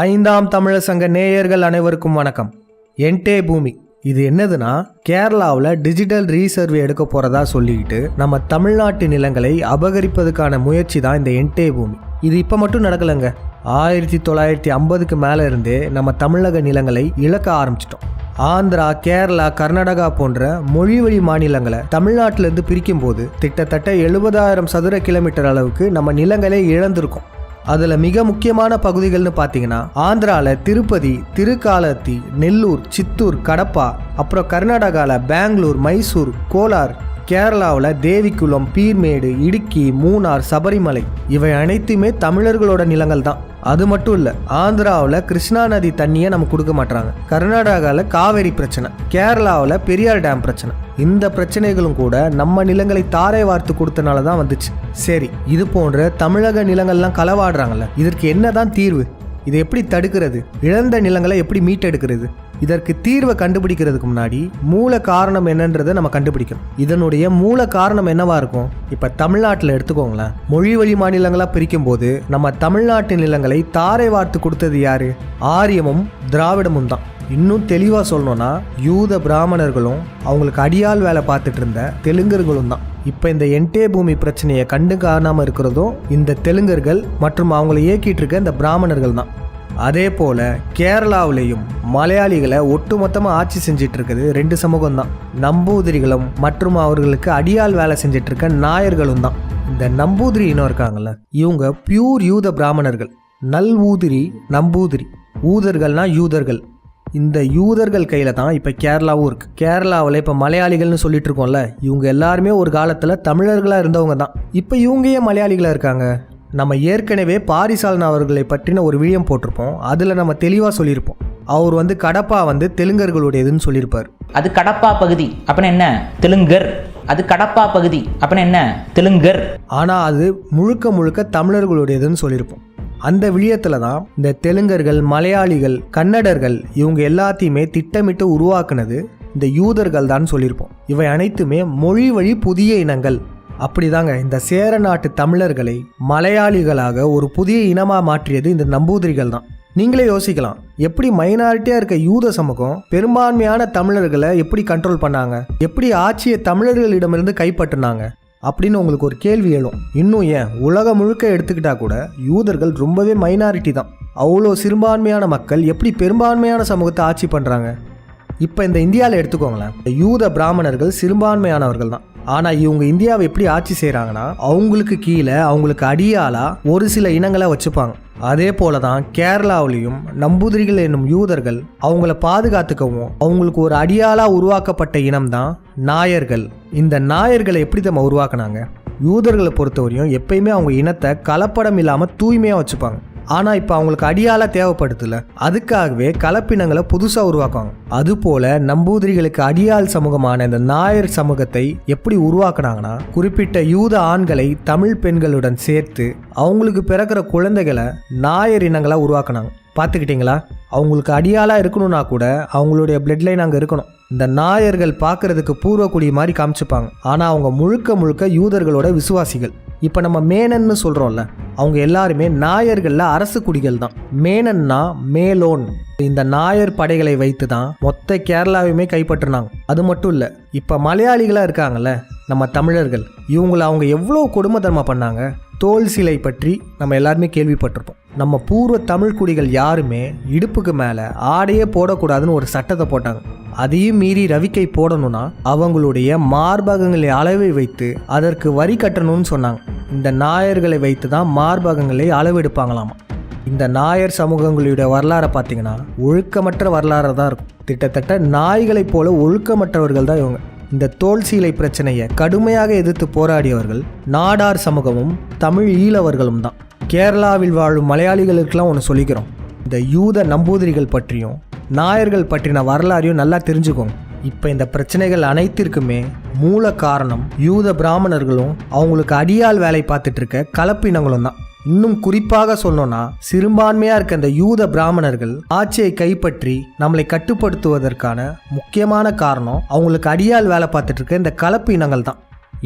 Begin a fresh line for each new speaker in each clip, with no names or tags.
ஐந்தாம் தமிழர் சங்க நேயர்கள் அனைவருக்கும் வணக்கம். என்டே பூமி. இது என்னதுன்னா கேரளாவில் டிஜிட்டல் ரீசர்வே எடுக்க போகிறதா சொல்லிக்கிட்டு நம்ம தமிழ்நாட்டு நிலங்களை அபகரிப்பதுக்கான முயற்சி தான் இந்த என்டே பூமி. இது இப்போ மட்டும் நடக்கலைங்க. ஆயிரத்தி தொள்ளாயிரத்தி ஐம்பதுக்கு மேலே இருந்தே நம்ம தமிழக நிலங்களை இழக்க ஆரம்பிச்சிட்டோம். ஆந்திரா கேரளா கர்நாடகா போன்ற மொழி வழி மாநிலங்களை தமிழ்நாட்டிலேருந்து பிரிக்கும் போது கிட்டத்தட்ட எழுபதாயிரம் சதுர கிலோமீட்டர் அளவுக்கு நம்ம நிலங்களை இழந்திருக்கோம். அதில் மிக முக்கியமான பகுதிகள்னு பார்த்தீங்கன்னா ஆந்திராவில் திருப்பதி திருக்காலத்தி நெல்லூர் சித்தூர் கடப்பா அப்புறம் கர்நாடகாவில் பெங்களூர் மைசூர் கோலார் கேரளாவில் தேவிக்குளம் பீர்மேடு இடுக்கி மூணார் சபரிமலை இவை அனைத்துமே தமிழர்களோட நிலங்கள் தான் அது மட்டும் இல்லை ஆந்திராவில் கிருஷ்ணா நதி தண்ணியை நம்ம கொடுக்க மாட்டாங்க கர்நாடகாவில் காவேரி பிரச்சனை கேரளாவில் பெரியார் டேம் பிரச்சனை. இந்த பிரச்சனைகளும் கூட நம்ம நிலங்களை தாரை வார்த்து கொடுத்தனால தான் வந்துச்சு. சரி இது போன்ற தமிழக நிலங்கள்லாம் களவாடுறாங்கல்ல இதற்கு என்னதான் தீர்வு? இதை எப்படி தடுக்கிறது? இழந்த நிலங்களை எப்படி மீட்டெடுக்கிறது? இதற்கு தீர்வை கண்டுபிடிக்கிறதுக்கு முன்னாடி மூல காரணம் என்னன்றதை நம்ம கண்டுபிடிக்கணும். இதனுடைய மூல காரணம் என்னவா இருக்கும்? இப்ப தமிழ்நாட்டில் எடுத்துக்கோங்களேன். மொழி வழி மாநிலங்களா பிரிக்கும் போது நம்ம தமிழ்நாட்டு நிலங்களை தாரை வார்த்து கொடுத்தது யாரு? ஆரியமும் திராவிடமும் தான். இன்னும் தெளிவாக சொல்லணும்னா யூத பிராமணர்களும் அவங்களுக்கு அடியால் வேலை பார்த்துட்டு இருந்த தெலுங்கர்களும் தான். இப்போ இந்த என்டே பூமி பிரச்சனையை கண்டு காணாமல் இருக்கிறதும் இந்த தெலுங்கர்கள் மற்றும் அவங்கள இயக்கிட்டு இருக்க இந்த பிராமணர்கள் தான். அதே போல் கேரளாவிலையும் மலையாளிகளை ஒட்டுமொத்தமாக ஆட்சி செஞ்சிட்டு இருக்குது ரெண்டு சமூகம் தான். நம்பூதிரிகளும் மற்றும் அவர்களுக்கு அடியால் வேலை செஞ்சிட்டு இருக்க நாயர்களும் தான். இந்த நம்பூதிரி இனம் இருக்காங்கல்ல இவங்க பியூர் யூத பிராமணர்கள். நல் ஊதிரி நம்பூதிரி. ஊதர்கள்னா யூதர்கள். இந்த யூதர்கள் கையில் தான் இப்போ கேரளாவும் இருக்கு. கேரளாவில் இப்போ மலையாளிகள்னு சொல்லிட்டு இருக்கோம்ல இவங்க எல்லாருமே ஒரு காலத்தில் தமிழர்களாக இருந்தவங்க தான். இப்போ இவங்க ஏன் மலையாளிகளாக இருக்காங்க? நம்ம ஏற்கனவே பாரிசாலன் அவர்களை பற்றின ஒரு விழியம் போட்டிருப்போம். அதில் நம்ம தெளிவாக சொல்லியிருப்போம். அவர் வந்து கடப்பா வந்து தெலுங்கர்களுடையதுன்னு சொல்லியிருப்பார்.
அது கடப்பா பகுதி அப்படின்னா என்ன? தெலுங்கர். அது கடப்பா பகுதி அப்படின்னா என்ன? தெலுங்கர்.
ஆனால் அது முழுக்க முழுக்க தமிழர்களுடையதுன்னு சொல்லியிருப்போம். அந்த விழியத்தில் தான் இந்த தெலுங்கர்கள் மலையாளிகள் கன்னடர்கள் இவங்க எல்லாத்தையுமே திட்டமிட்டு உருவாக்குனது இந்த யூதர்கள் தான் சொல்லியிருப்போம். இவை அனைத்துமே மொழி வழி புதிய இனங்கள். அப்படிதாங்க இந்த சேர நாட்டு தமிழர்களை மலையாளிகளாக ஒரு புதிய இனமாக மாற்றியது இந்த நம்பூதிரிகள் தான். நீங்களே யோசிக்கலாம் எப்படி மைனாரிட்டியாக இருக்க யூத சமூகம் பெரும்பான்மையான தமிழர்களை எப்படி கண்ட்ரோல் பண்ணாங்க? எப்படி ஆட்சியை தமிழர்களிடமிருந்து கைப்பற்றினாங்க? அப்படின்னு உங்களுக்கு ஒரு கேள்வி எழும். இன்னும் ஏன்? உலகம் முழுக்க எடுத்துக்கிட்டா கூட யூதர்கள் ரொம்பவே மைனாரிட்டி தான். அவ்வளோ சிறுபான்மையான மக்கள் எப்படி பெரும்பான்மையான சமூகத்தை ஆட்சி பண்ணுறாங்க இப்போ இந்த இந்தியாவில் எடுத்துக்கோங்களேன். இந்த யூத பிராமணர்கள் சிறுபான்மையானவர்கள் தான். ஆனால் இவங்க இந்தியாவை எப்படி ஆட்சி செய்கிறாங்கன்னா அவங்களுக்கு கீழே அவங்களுக்கு அடியாலாக ஒரு சில இனங்களை வச்சுப்பாங்க. அதே போல தான் கேரளாவிலையும் நம்பூதிரிகள் என்னும் யூதர்கள் அவங்கள பாதுகாத்துக்கவும் அவங்களுக்கு ஒரு அடியாலாக உருவாக்கப்பட்ட இனம்தான் நாயர்கள். இந்த நாயர்களை எப்படி நம்ம உருவாக்குனாங்க? யூதர்களை பொறுத்தவரையும் எப்பயுமே அவங்க இனத்தை கலப்படம் இல்லாமல் தூய்மையாக வச்சுப்பாங்க. ஆனால் இப்போ அவங்களுக்கு அடியால தேவைப்படுதுல அதுக்காகவே கலப்பினங்களை புதுசாக உருவாக்குவாங்க. அதுபோல நம்பூதிரிகளுக்கு அடியாள் சமூகமான இந்த நாயர் சமூகத்தை எப்படி உருவாக்குனாங்கன்னா குறிப்பிட்ட யூத ஆண்களை தமிழ் பெண்களுடன் சேர்த்து அவங்களுக்கு பிறக்கிற குழந்தைகளை நாயர் இனங்களாக உருவாக்குனாங்க. பார்த்துக்கிட்டிங்களா? அவங்களுக்கு அடியாளாக இருக்கணும்னா கூட அவங்களுடைய பிளட் லைன் அங்கே இருக்கணும். இந்த நாயர்கள் பார்க்கறதுக்கு பூர்வக்குடி மாதிரி காமிச்சுப்பாங்க. ஆனால் அவங்க முழுக்க முழுக்க யூதர்களோட விசுவாசிகள். இப்போ நம்ம மேனன்னு சொல்கிறோம்ல அவங்க எல்லாருமே நாயர்களில் அரசு குடிகள் தான். மேனன்னா மேலோன். இந்த நாயர் படைகளை வைத்து தான் மொத்த கேரளாவையுமே கைப்பற்றினாங்க. அது மட்டும் இல்லை இப்போ மலையாளிகளாக இருக்காங்கல்ல நம்ம தமிழர்கள் இவங்களை அவங்க எவ்வளோ கொடுமைத்தனமாக பண்ணாங்க? தோல் சிலை பற்றி நம்ம எல்லாருமே கேள்விப்பட்டிருப்போம். நம்ம பூர்வ தமிழ் குடிகள் யாருமே இடுப்புக்கு மேலே ஆடையே போடக்கூடாதுன்னு ஒரு சட்டத்தை போட்டாங்க. அதையும் மீறி ரவிக்கை போடணும்னா அவங்களுடைய மார்பகங்களை அளவை வைத்து அதற்கு வரி கட்டணும்னு சொன்னாங்க. இந்த நாயர்களை வைத்து தான் மார்பகங்களை அளவெடுப்பாங்களாமா. இந்த நாயர் சமூகங்களுடைய வரலாறை பார்த்தீங்கன்னா ஒழுக்கமற்ற வரலாறு தான் இருக்கும். கிட்டத்தட்ட நாய்களைப் போல ஒழுக்கமற்றவர்கள் தான் இவங்க. இந்த தோல் சீலை பிரச்சனையை கடுமையாக எதிர்த்து போராடியவர்கள் நாடார் சமூகமும் தமிழ் ஈழவர்களும் தான். கேரளாவில் வாழும் மலையாளிகளுக்கெல்லாம் ஒன்று சொல்லிக்கிறோம். இந்த யூத நம்பூதிரிகள் பற்றியும் நாயர்கள் பற்றின வரலாறையும் நல்லா தெரிஞ்சுக்கோங்க. இப்போ இந்த பிரச்சனைகள் அனைத்திற்குமே மூல காரணம் யூத பிராமணர்களும் அவங்களுக்கு அடியால் வேலை பார்த்துட்டு இருக்க கலப்பினங்களும் தான். இன்னும் குறிப்பாக சொல்லணும்னா சிறுபான்மையா இருக்க இந்த யூத பிராமணர்கள் ஆட்சியை கைப்பற்றி நம்மளை கட்டுப்படுத்துவதற்கான முக்கியமான காரணம் அவங்களுக்கு அடியால் வேலை பார்த்துட்டு இருக்க இந்த கலப்பு இனங்கள் தான்.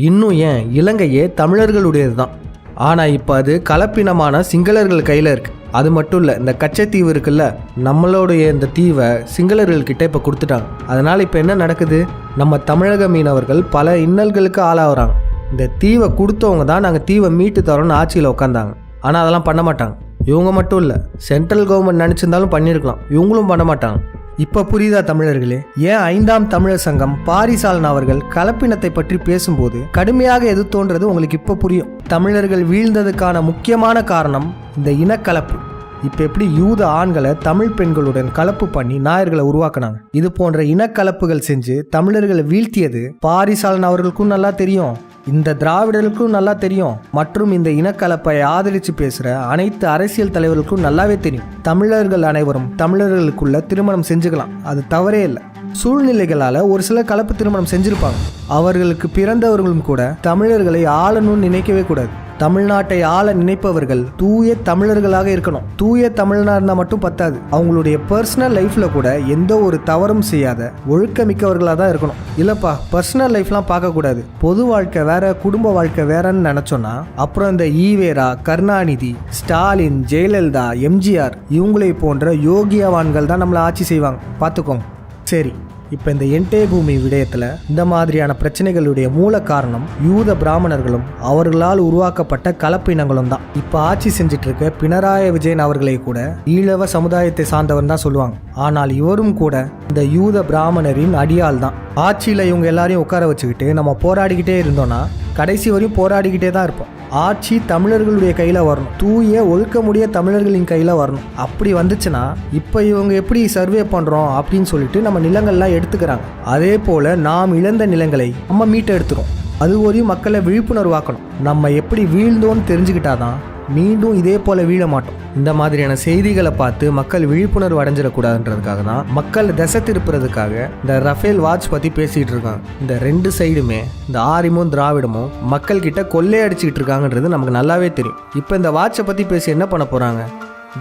இன்னும் ஏன்? இலங்கையே தமிழர்களுடையது தான் ஆனால் இப்போ அது கலப்பினமான சிங்களர்கள் கையில் இருக்குது அது மட்டும் இல்லை இந்த கச்சத்தீவு இருக்குல்ல நம்மளுடைய இந்த தீவை சிங்களர்கள்கிட்ட இப்போ கொடுத்துட்டாங்க. அதனால் இப்போ என்ன நடக்குது? நம்ம தமிழக மீனவர்கள் பல இன்னல்களுக்கு ஆளாகிறாங்க. இந்த தீவை கொடுத்தவங்க தான் நாங்கள் தீவை மீட்டு தரோன்னு ஆட்சியில் உட்காந்தாங்க ஆனால் அதெல்லாம் பண்ண மாட்டாங்க. இவங்க மட்டும் இல்லை சென்ட்ரல் கவர்மெண்ட் நினச்சிருந்தாலும் பண்ணியிருக்கலாம் இவங்களும் பண்ண மாட்டாங்க. இப்போ புரியுதா தமிழர்களே? ஏன் ஐந்தாம் தமிழர் சங்கம் பாரிசாலன் அவர்கள் கலப்பினத்தை பற்றி பேசும்போது கடுமையாக எது தோன்றது உங்களுக்கு இப்போ புரியும். தமிழர்கள் வீழ்ந்ததுக்கான முக்கியமான காரணம் இந்த இனக்கலப்பு. இப்போ எப்படி யூத ஆண்களை தமிழ் பெண்களுடன் கலப்பு பண்ணி நாயர்களை உருவாக்குனாங்க? இது போன்ற இனக்கலப்புகள் செஞ்சு தமிழர்களை வீழ்த்தியது பாரிசாலன் அவர்களுக்கும் நல்லா தெரியும் இந்த திராவிடர்களுக்கும் நல்லா தெரியும் மற்றும் இந்த இனக்கலப்பை ஆதரித்து பேசுகிற அனைத்து அரசியல் தலைவர்களுக்கும் நல்லாவே தெரியும். தமிழர்கள் அனைவரும் தமிழர்களுக்குள்ள திருமணம் செஞ்சுக்கலாம் அது தவறே இல்லை. சூழ்நிலைகளால் ஒரு சில கலப்பு திருமணம் செஞ்சுருப்பாங்க. அவர்களுக்கு பிறந்தவர்களும் கூட தமிழர்களை ஆளணும்னு நினைக்கவே கூடாது. தமிழ்நாட்டை ஆள நினைப்பவர்கள் தூய தமிழர்களாக இருக்கணும். தூய தமிழனா இருந்தால் மட்டும் பத்தாது. அவங்களுடைய பர்சனல் லைஃப்பில் கூட எந்த ஒரு தவறும் செய்யாத ஒழுக்கமிக்கவர்களாக தான் இருக்கணும். இல்லைப்பா பர்சனல் லைஃப்லாம் பார்க்கக்கூடாது. பொது வாழ்க்கை வேற குடும்ப வாழ்க்கை வேறன்னு நினச்சோன்னா அப்புறம் இந்த ஈவேரா கருணாநிதி ஸ்டாலின் ஜெயலலிதா எம்ஜிஆர் இவங்களை போன்ற யோகியவான்கள் தான் நம்மளை ஆட்சி செய்வாங்க. பார்த்துக்கோங்க. சரி. இப்போ இந்த என்டே பூமி விடயத்தில் இந்த மாதிரியான பிரச்சனைகளுடைய மூல காரணம் யூத பிராமணர்களும் அவர்களால் உருவாக்கப்பட்ட கலப்பினங்களும் தான். இப்போ ஆட்சி செஞ்சுட்டு இருக்க பினராய விஜயன் அவர்களை கூட ஈழவ சமுதாயத்தை சார்ந்தவன் தான் சொல்லுவாங்க. ஆனால் இவரும் கூட இந்த யூத பிராமணரின் அடியால் தான். ஆட்சியில் இவங்க எல்லாரையும் உட்கார வச்சுக்கிட்டு நம்ம போராடிக்கிட்டே இருந்தோம்னா கடைசி வரையும் போராடிக்கிட்டே தான் இருப்போம். ஆட்சி தமிழர்களுடைய கையில் வரணும். தூய ஒழுக்கமுடைய தமிழர்களின் கையில் வரணும். அப்படி வந்துச்சுன்னா இப்போ இவங்க எப்படி சர்வே பண்ணுறோம் அப்படின்னு சொல்லிட்டு நம்ம நிலங்கள்லாம் எடுத்துக்கிறாங்க. அதே போல் நாம் இழந்த நிலங்களை நம்ம மீட்டை எடுத்துரும் அது ஒரு மக்களை விழிப்புணர்வாக்கணும். நம்ம எப்படி வீழ்ந்தோன்னு தெரிஞ்சுக்கிட்டாதான் மீண்டும் இதே போல வீழ மாட்டோம் இந்த மாதிரியான செய்திகளை பார்த்து மக்கள் விழிப்புணர்வு அடைஞ்சிடக்கூடாதுன்றதுக்காக தான் மக்கள் திசை திருப்புறதுக்காக இந்த ரஃபேல் வாட்ச் பற்றி பேசிகிட்டு இருக்காங்க. இந்த ரெண்டு சைடுமே இந்த ஆரியமும் திராவிடமும் மக்கள் கிட்ட கொள்ளையடிச்சிக்கிட்டு இருக்காங்கன்றது நமக்கு நல்லாவே தெரியும். இப்போ இந்த வாட்சை பற்றி பேசி என்ன பண்ண போகிறாங்க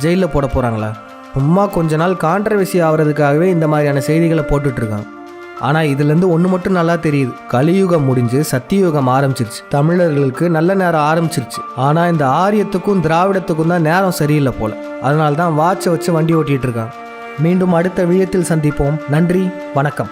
ஜெயிலில் போட போகிறாங்களா சும்மா கொஞ்ச நாள் கான்ட்ரவர்சி ஆகிறதுக்காகவே இந்த மாதிரியான செய்திகளை போட்டுட்ருக்காங்க ஆனால் இதுலேருந்து ஒன்று மட்டும் நல்லா தெரியுது. கலியுகம் முடிஞ்சு சத்தியுகம் ஆரம்பிச்சிருச்சு. தமிழர்களுக்கு நல்ல நேரம் ஆரம்பிச்சிருச்சு. ஆனால் இந்த ஆரியத்துக்கும் திராவிடத்துக்கும் தான் நேரம் சரியில்லை போல. அதனால தான் வாட்சை வச்சு வண்டி ஓட்டிகிட்டு இருக்காங்க. மீண்டும் அடுத்த விழயத்தில் சந்திப்போம். நன்றி வணக்கம்.